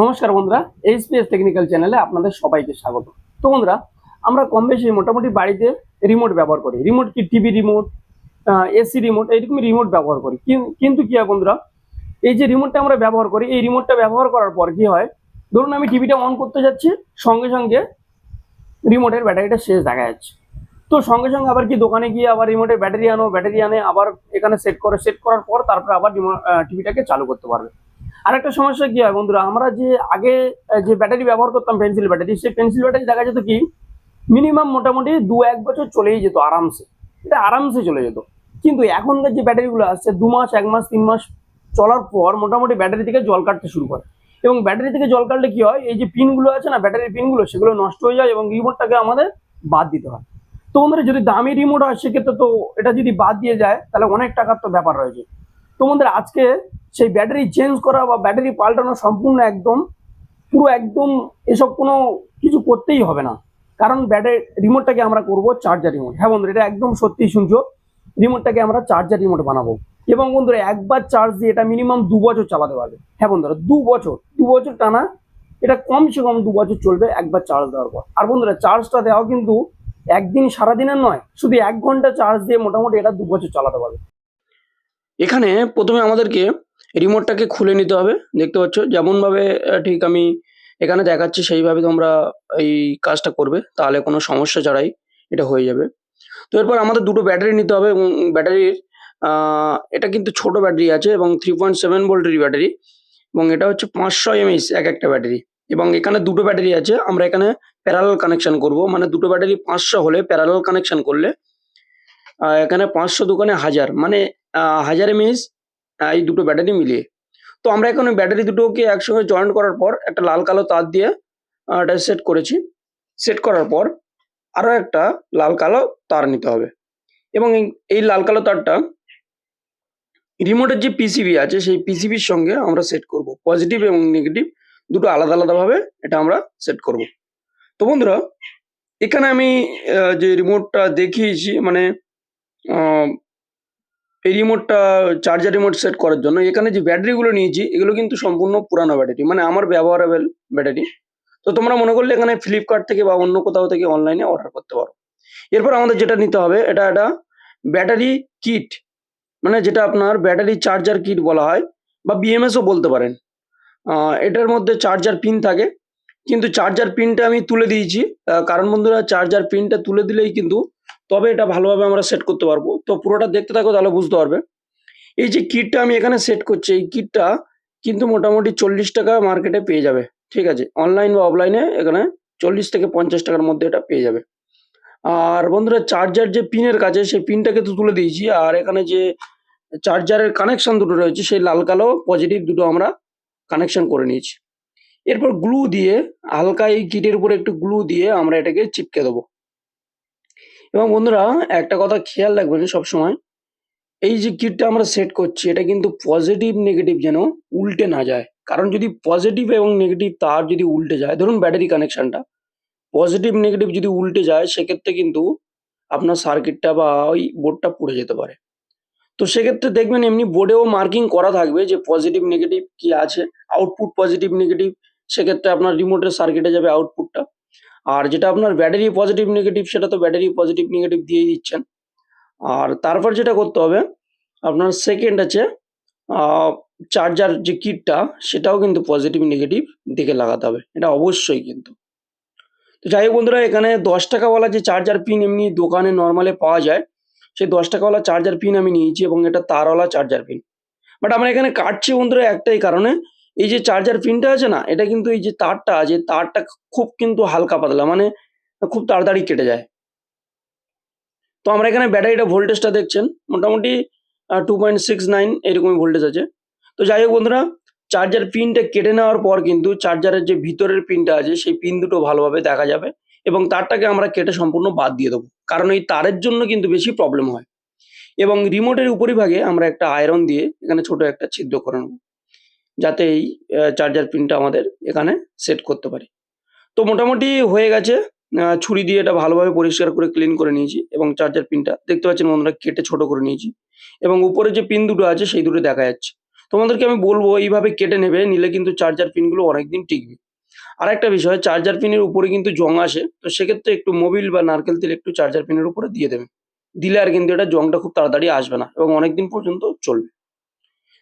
নমস্কার বন্ধুরা HPS technical চ্যানেলে আপনাদের সবাইকে স্বাগত। তো বন্ধুরা, আমরা কম বেশি মোটামুটি বাড়িতে রিমোট ব্যবহার করি। রিমোট কি টিভি রিমোট এসি রিমোট এইরকম রিমোট ব্যবহার করি। কিন- কিন্তু কি হয় বন্ধুরা, এই যে রিমোটটা আমরা ব্যবহার করি, এই রিমোটটা ব্যবহার করার পর কি হয়, ধরুন আমি টিভিটা অন করতে যাচ্ছি, সঙ্গে সঙ্গে রিমোটের ব্যাটারিটা শেষ দেখা যাচ্ছে। তো সঙ্গে সঙ্গে আবার কি দোকানে গিয়ে আবার রিমোটের ব্যাটারি আনো ব্যাটারি আনে, আবার এখানে সেট করে সেট করার পর তারপরে আবার টিভিটাকে চালু করতে পারবে। আরেকটা সমস্যা কি হয় বন্ধুরা, আমরা যে আগে যে ব্যাটারি ব্যবহার করতাম পেন্সিল ব্যাটারি সেই পেন্সিল ব্যাটারি দেখা যেত কি মিনিমাম মোটামুটি দু এক বছর চলেই যেত আরামসে। এটা আরামসে চলে যেত। কিন্তু এখনকার যে ব্যাটারিগুলো আসছে, দু মাস, এক মাস, তিন মাস চলার পর মোটামুটি ব্যাটারি থেকে জল কাটতে শুরু করে। এবং ব্যাটারি থেকে জল কাটলে কি হয়, এই যে পিনগুলো আছে না ব্যাটারির পিনগুলো সেগুলো নষ্ট হয়ে যায় এবং রিমোটটাকে আমাদের বাদ দিতে হয়। তো বন্ধুরা, যদি দামি রিমোট হয়, সেক্ষেত্রে তো এটা যদি বাদ দিয়ে যায়, তাহলে অনেক টাকার তো ব্যাপার রয়েছে। তো বন্ধুরা, আজকে সেই ব্যাটারি চেঞ্জ করা বা ব্যাটারি পাল্টানো সম্পূর্ণ একদম, পুরো একদম এসব কোনো কিছু করতেই হবে না। কারণ ব্যাটারি, রিমোটটাকে আমরা করব চার্জার রিমোট। হ্যাঁ বন্ধুরা, এটা একদম সত্যি শুনছো। রিমোটটাকে আমরা চার্জার রিমোট বানাবো। এবং বন্ধুরা, একবার চার্জ দিয়ে এটা মিনিমাম দু বছর চালাতে পারবে। হ্যাঁ বন্ধুরা, দু বছর দু বছর টানা, এটা কমসে কম দু বছর চলবে একবার চার্জ দেওয়ার পর। আর বন্ধুরা, চার্জটা দেওয়া কিন্তু একদিন সারাদিনের নয়, শুধু এক ঘণ্টা চার্জ দিয়ে মোটামুটি এটা দু বছর চালাতে পারবে। এখানে প্রথমে আমাদেরকে রিমোটটাকে খুলে নিতে হবে। দেখতে পাচ্ছ, যেমনভাবে ঠিক আমি এখানে দেখাচ্ছি, সেইভাবে তোমরা এই কাজটা করবে, তাহলে কোনো সমস্যা ছাড়াই এটা হয়ে যাবে। তো এরপর আমাদের দুটো ব্যাটারি নিতে হবে, এবং ব্যাটারির এটা কিন্তু ছোট ব্যাটারি আছে, এবং থ্রি পয়েন্ট সেভেন ভোল্টের ব্যাটারি, এবং এটা হচ্ছে পাঁচশো এমএইচ এক একটা ব্যাটারি। এবং এখানে দুটো ব্যাটারি আছে, আমরা এখানে প্যারালাল কানেকশন করব মানে দুটো ব্যাটারি পাঁচশো হলে প্যারালাল কানেকশন করলে এখানে পাঁচশো দোকানে হাজার মানে হাজার এমএইচ এই দুটো ব্যাটারি মিলিয়ে। তো আমরা এখন ওই ব্যাটারি দুটোকে একসঙ্গে জয়েন্ট করার পর একটা লাল কালো তার দিয়ে এটা সেট করেছি। সেট করার পর আরও একটা লাল কালো তার নিতে হবে। এবং এই- লাল কালো তারটা রিমোটের যে পিসিবি আছে, সেই পিসিবির সঙ্গে আমরা সেট করব। পজিটিভ এবং নেগেটিভ দুটো আলাদা আলাদাভাবে এটা আমরা সেট করব। তো বন্ধুরা, এখানে আমি যে রিমোটটা দেখিয়েছি মানে এই রিমোটটা চার্জার রিমোট সেট করার জন্য। এখানে যে ব্যাটারিগুলো নিয়েছি, এগুলো কিন্তু সম্পূর্ণ পুরানো ব্যাটারি মানে আমার ব্যবহারেবল ব্যাটারি তো তোমরা মনে করলে এখানে ফ্লিপকার্ট থেকে বা অন্য কোথাও থেকে অনলাইনে অর্ডার করতে পারো। এরপর আমাদের যেটা নিতে হবে, এটা একটা ব্যাটারি কিট মানে যেটা আপনার ব্যাটারি চার্জার কিট বলা হয়, বা বিএমএসও বলতে পারেন। এটার মধ্যে চার্জার পিন থাকে। কিন্তু চার্জার পিনটা আমি তুলে দিয়েছি। কারণ বন্ধুরা চার্জার পিনটা তুলে দিলেই কিন্তু তবে এটা ভালোভাবে আমরা সেট করতে পারব। তো পুরোটা দেখতে থাকো, তাহলে বুঝতে পারবে। এই যে কিটটা আমি এখানে সেট করছি, এই কিটটা কিন্তু মোটামুটি চল্লিশ টাকা মার্কেটে পেয়ে যাবে। ঠিক আছে? অনলাইন বা অফলাইনে এখানে চল্লিশ থেকে পঞ্চাশ টাকার মধ্যে এটা পেয়ে যাবে। আর বন্ধুরা চার্জার যে পিনের কাছে, সেই পিনটাকে তো তুলে দিয়েছি। আর এখানে যে চার্জারের কানেকশন দুটো রয়েছে, সেই লাল, কালো পজিটিভ দুটো আমরা কানেকশন করে নিয়েছি। এরপর গ্লু দিয়ে, হালকা এই কিটের উপরে একটু গ্লু দিয়ে আমরা এটাকে চিপকে দেবো। এবং বন্ধুরা, একটা কথা খেয়াল রাখবেন সবসময়, এই যে কিটটা আমরা সেট করছি, এটা কিন্তু পজিটিভ নেগেটিভ যেন উল্টে না যায়। কারণ যদি পজিটিভ এবং নেগেটিভ তার যদি উল্টে যায়, ধরুন ব্যাটারি কানেকশনটা পজিটিভ নেগেটিভ যদি উল্টে যায়, সেক্ষেত্রে কিন্তু আপনার সার্কিটটা বা ওই বোর্ডটা পুড়ে যেতে পারে। তো সেক্ষেত্রে দেখবেন এমনি বোর্ডেও মার্কিং করা থাকবে যে পজিটিভ নেগেটিভ কি আছে আউটপুট পজিটিভ নেগেটিভ সেক্ষেত্রে আপনার রিমোটের সার্কিটে যাবে আউটপুটটা আর যেটা আপনার ব্যাটারি পজিটিভ নেগেটিভ সেটা তো ব্যাটারি পজিটিভ নেগেটিভ দিয়েই দিচ্ছেন। আর তারপর যেটা করতে হবে, আপনার সেকেন্ড আছে চার্জার যে কিটটা সেটাও কিন্তু পজিটিভ নেগেটিভ দিকে লাগাতে হবে। এটা অবশ্যই কিন্তু। তো যাই হোক বন্ধুরা, এখানে দশ টাকাওয়ালা যে চার্জার পিন এমনি দোকানে নর্মালে পাওয়া যায়, সেই দশ টাকাওয়ালা চার্জার পিন আমি নিয়েছি এবং এটা তারওয়ালা চার্জার পিন বাট আমরা এখানে কাটছি বন্ধুরা একটাই কারণে এই যে চার্জার পিনটা আছে না, এটা কিন্তু এই যে তারটা আছে তারটা খুব কিন্তু হালকা পাতলা মানে খুব তাড়াতাড়ি কেটে যায়। তো আমরা এখানে ব্যাটারিটা ভোল্টেজটা দেখছেন, মোটামুটি টু পয়েন্ট সিক্স নাইন এরকমই ভোল্টেজ আছে। তো যাই হোক বন্ধুরা চার্জার পিনটা কেটে নেওয়ার পর কিন্তু চার্জারের যে ভিতরের পিনটা আছে, সেই পিন দুটো ভালোভাবে দেখা যাবে এবং তারটাকে আমরা কেটে সম্পূর্ণ বাদ দিয়ে দেবো। কারণ এই তারের জন্য কিন্তু বেশি প্রবলেম হয়। এবং রিমোটের উপরিভাগে আমরা একটা আয়রন দিয়ে এখানে ছোট একটা ছিদ্র করে নেব। যাতে এই চার্জার পিনটা আমাদের এখানে সেট করতে পারি। তো মোটামুটি হয়ে গেছে। ছুরি দিয়ে এটা ভালোভাবে পরিষ্কার করে ক্লিন করে নিয়েছি এবং চার্জার পিনটা দেখতে পাচ্ছেন বন্ধুরা কেটে ছোট করে নিয়েছি এবং উপরে যে পিন দুটো আছে সেই দুটো দেখা যাচ্ছে। তোমাদেরকে আমি বলব এইভাবে কেটে নেবে, নিলে কিন্তু চার্জার পিনগুলো অনেকদিন টিকবে। আর একটা বিষয় চার্জার পিনের উপরে কিন্তু জং আসে, তো সেক্ষেত্রে একটু মোবিল বা নারকেল তেল একটু চার্জার পিনের উপরে দিয়ে দেবে। দিলে আর কিন্তু এটা জংটা খুব তাড়াতাড়ি আসবে না এবং অনেকদিন পর্যন্ত চলবে।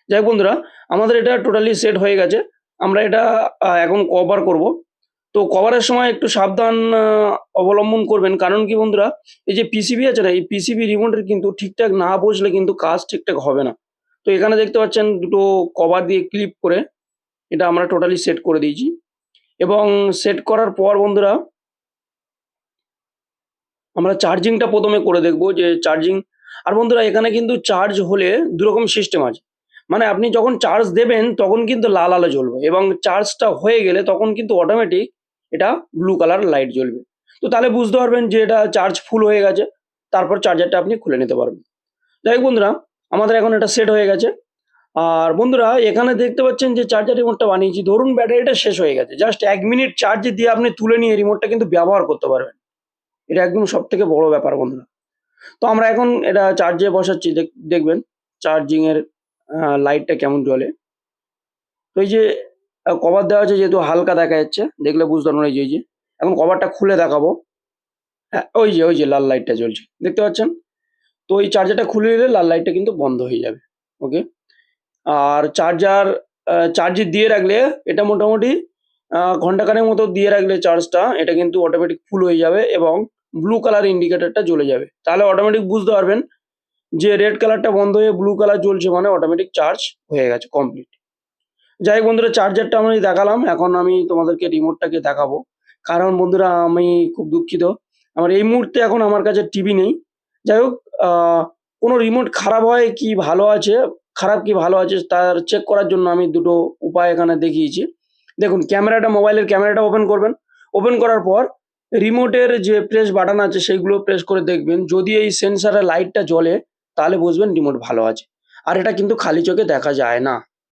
যাই বন্ধুরা, আমাদের এটা টোটালি সেট হয়ে গেছে। আমরা এটা এখন কভার করব। তো কভারের সময় একটু সাবধান অবলম্বন করবেন। কারণ কি বন্ধুরা, এই যে পিসিবি আছে না, এই পিসিবি রিমোটের কিন্তু ঠিকঠাক না বসলে কিন্তু কাজ ঠিকঠাক হবে না। তো এখানে দেখতে পাচ্ছেন দুটো কভার দিয়ে ক্লিপ করে এটা আমরা টোটালি সেট করে দিয়েছি। এবং সেট করার পর বন্ধুরা, আমরা চার্জিংটা প্রথমে করে দেখব যে চার্জিং আর বন্ধুরা এখানে কিন্তু চার্জ হলে দুরকম সিস্টেম আছে। মানে আপনি যখন চার্জ দেবেন, তখন কিন্তু লাল আলো জ্বলবে এবং চার্জটা হয়ে গেলে তখন কিন্তু অটোমেটিক এটা ব্লু কালার লাইট জ্বলবে। তো তাহলে বুঝতে পারবেন যে এটা চার্জ ফুল হয়ে গেছে, তারপর চার্জারটা আপনি খুলে নিতে পারবেন। যাই বন্ধুরা, আমাদের এখন এটা সেট হয়ে গেছে। আর বন্ধুরা, এখানে দেখতে পাচ্ছেন যে চার্জার রিমোটটা বানিয়েছি। ধরুন ব্যাটারিটা শেষ হয়ে গেছে। জাস্ট এক মিনিট চার্জ দিয়ে আপনি তুলে নিয়ে রিমোটটা কিন্তু ব্যবহার করতে পারবেন। এটা একদম সব থেকে বড় ব্যাপার বন্ধুরা। তো আমরা এখন এটা চার্জে বসাচ্ছি। দেখ- দেখবেন চার্জিং এর লাইটটা কেমন জ্বলে? তো এই যে কভার দেওয়া আছে যেহেতু হালকা দেখা যাচ্ছে দেখলে বুঝতে পারবেন এই যে এই যে। এখন কভারটা খুলে দেখাবো। হ্যাঁ ওই যে ওই যে লাল লাইটটা জ্বলছে দেখতে পাচ্ছেন? তো এই চার্জারটা খুলে দিলে লাল লাইটটা কিন্তু বন্ধ হয়ে যাবে ওকে আর চার্জার চার্জে দিয়ে রাখলে এটা মোটামুটি আহ, ঘন্টাখানেক মতো দিয়ে রাখলে চার্জটা এটা কিন্তু অটোমেটিক ফুল হয়ে যাবে এবং ব্লু কালার ইন্ডিকেটরটা জ্বলে যাবে। তাহলে অটোমেটিক বুঝতে পারবেন যে রেড কালারটা বন্ধ হয়ে ব্লু কালার জ্বলছে মানে অটোমেটিক চার্জ হয়ে গেছে কমপ্লিট যাই বন্ধুরা চার্জারটা আমি দেখালাম, এখন আমি তোমাদেরকে রিমোটটাকে দেখাবো। কারণ বন্ধুরা, আমি খুব দুঃখিত। আমার এই মুহূর্তে এখন আমার কাছে টিভি নেই। যাই হোক কোনো রিমোট খারাপ হয় কি ভালো আছে, খারাপ কি ভালো আছে, তার চেক করার জন্য আমি দুটো উপায় এখানে দেখিয়েছি। দেখুন ক্যামেরাটা মোবাইলের ক্যামেরাটা ওপেন করবেন। ওপেন করার পর রিমোটের যে প্রেস বাটন আছে, সেইগুলো প্রেস করে দেখবেন। যদি এই সেন্সারের লাইটটা জ্বলে তাহলে বুঝবেন রিমোট ভালো আছে। আর এটা কিন্তু খালি চোখে দেখা যায় না।